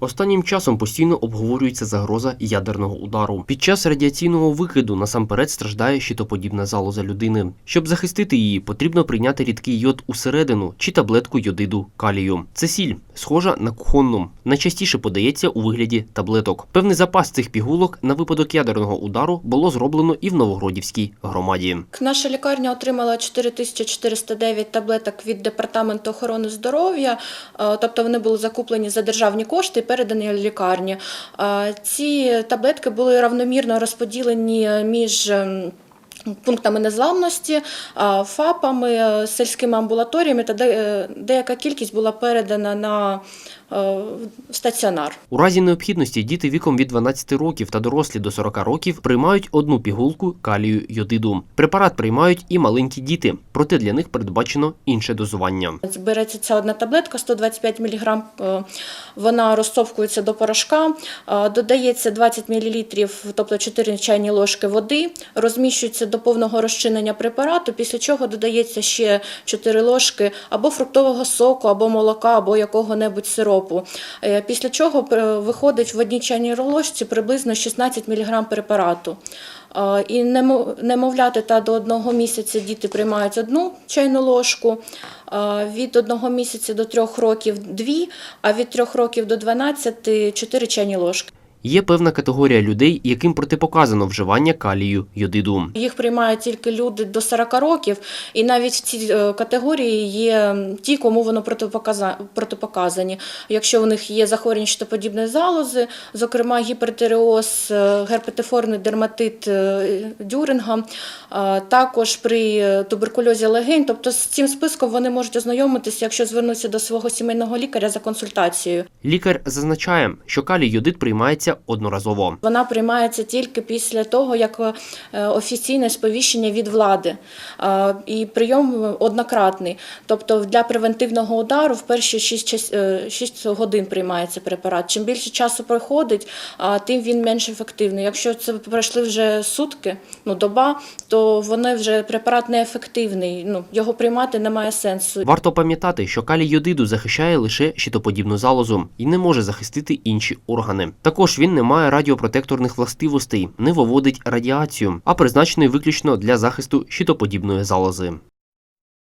Останнім часом постійно обговорюється загроза ядерного удару. Під час радіаційного викиду насамперед страждає щитоподібна залоза людини. Щоб захистити її, потрібно прийняти рідкий йод усередину чи таблетку йодиду калію. Це сіль, схожа на кухонну. Найчастіше подається у вигляді таблеток. Певний запас цих пігулок на випадок ядерного удару було зроблено і в Новогродівській громаді. Наша лікарня отримала 4409 таблеток від департаменту охорони здоров'я, е, тобто вони були закуплені за державні кошти передані лікарні. Ці таблетки були равномірно розподілені між. ем, Пунктами незламності, е, ФАПами, е, сільськими амбулаторіями та е, деяка кількість була передана на стаціонар. У разі необхідності діти віком від 12 років та дорослі до 40 років приймають одну пігулку калію йодиду. Препарат приймають і маленькі діти, проте для них передбачено інше дозування. Береться ця одна таблетка 125 мг, е, вона розцовкується до порошка, е, додається 20 мл, тобто 4 чайні ложки води, розміщується до повного розчинення препарату, після чого додається ще 4 ложки або фруктового соку, або молока, або якого-небудь сиропу. Е, Після чого виходить в одній чайній ложці приблизно 16 мг препарату. Е, І немовляти та до одного місяця діти приймають одну чайну ложку, е, від одного місяця до трьох років дві, а від трьох років до 12 чотири чайні ложки. Є певна категорія людей, яким протипоказано вживання калію йодиду. Їх приймають тільки люди до 40 років, і навіть в цій е, категорії є ті, кому воно протипоказа- протипоказані. Якщо у них є захворювання щитоподібної залози, зокрема гіпертиреоз, е, герпетиформний дерматит е, Дюринга, також при туберкульозі легень. Тобто з цим списком вони можуть ознайомитися, якщо звернутися до свого сімейного лікаря за консультацією. Лікар зазначає, що калій йодид приймається одноразово. Вона приймається тільки після того, як е, офіційне сповіщення від влади. Е, І прийом однократний. Тобто для превентивного удару в перші 6, 6 годин приймається препарат. Чим більше часу проходить, тим він менш ефективний. Якщо це пройшли вже сутки, ну доба, то вони вже препарат неефективний. Ну його приймати немає сенсу. Варто пам'ятати, що калій йодиду захищає лише щитоподібну залозу і не може захистити інші органи. Він не має радіопротекторних властивостей, не виводить радіацію, а призначений виключно для захисту щитоподібної залози.